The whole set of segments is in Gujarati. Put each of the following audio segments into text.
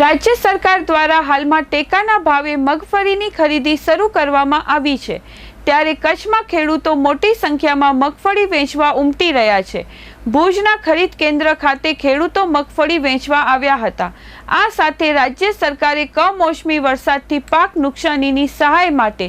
રાજ્ય સરકાર દ્વારા હાલમાં ટેકાના ભાવે મગફળીની ખરીદી શરૂ કરવામાં આવી છે. ત્યારે કચ્છમાં ખેડૂતો મોટી સંખ્યામાં મગફળી વેચવા ઉમટી રહ્યા છે. ભુજના ખરીદ કેન્દ્ર ખાતે ખેડૂતો મગફળી વેચવા આવ્યા હતા. આ સાથે રાજ્ય સરકારે કમોસમી વરસાદથી પાક નુકસાનીની સહાય માટે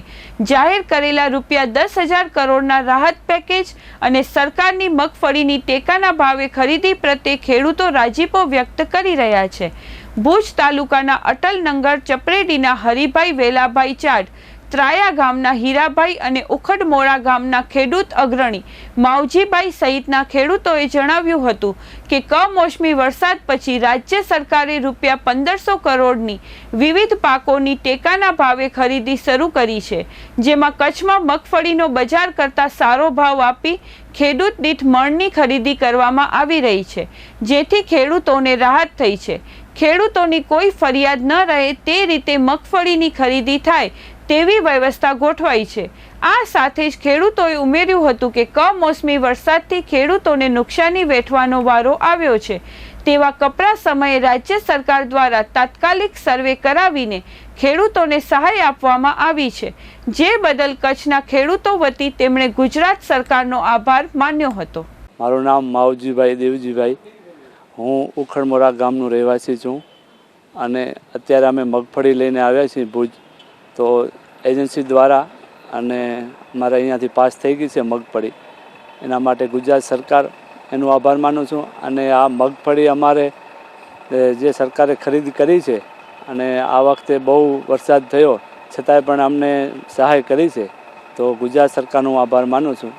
જાહેર કરેલા રૂપિયા દસ હજાર કરોડના રાહત પેકેજ અને સરકારની મગફળીની ટેકાના ભાવે ખરીદી પ્રત્યે ખેડૂતો રાજીપો વ્યક્ત કરી રહ્યા છે. ભુજ તાલુકાના અટલ નંગર ચપરેડીના હરિભાઈ વેલાભાઈ ચાડ, ત્રાયા ગામના હીરાભાઈ અને ઉખડમોળા ગામના ખેડૂત અગ્રણી માવજીભાઈ સહિતના ખેડૂતોએ જણાવ્યું હતું કે, કમોસમી વરસાદ પછી રાજ્ય સરકારે રૂપિયા પંદરસો કરોડની વિવિધ પાકોની ટેકાના ભાવે ખરીદી શરૂ કરી છે, જેમાં કચ્છમાં મગફળીનો બજાર કરતાં સારો ભાવ આપી ખેડૂત દીઠ મણની ખરીદી કરવામાં આવી રહી છે, જેથી ખેડૂતોને રાહત થઈ છે. ખેડૂતોની કોઈ ફરિયાદ ન રહે તે રીતે મગફળીની ખરીદી થાય તેવી વ્યવસ્થા ગોઠવાઈ છે. આ સાથે જ ખેડૂતોએ ઉમેર્યું હતું કે કમોસમી વરસાદથી ખેડૂતોને નુકસાની વેઠવાનો વારો આવ્યો છે. તેવા કપરા સમયે રાજ્ય સરકાર દ્વારા તાત્કાલિક સર્વે કરાવીને ખેડૂતોને સહાય આપવામાં આવી છે. જે બદલ કચ્છના ખેડૂતો વતી તેમણે ગુજરાત સરકારનો આભાર માન્યો હતો. મારું નામ માવજીભાઈ દેવજીભાઈ. હું ઉખડમોરા ગામનો રહેવાસી છું અને અત્યારે અમે મગફળી લઈને આવ્યા છીએ ભુજ. તો એજન્સી દ્વારા અને મારે અહીંયાથી પાસ થઈ ગઈ છે મગફળી. એના માટે ગુજરાત સરકાર એનો આભાર માનું છું અને આ મગફળી અમારે જે સરકારે ખરીદી કરી છે અને આ વખતે બહુ વરસાદ થયો, છતાંય પણ અમને સહાય કરી છે. તો ગુજરાત સરકારનો આભાર માનું છું.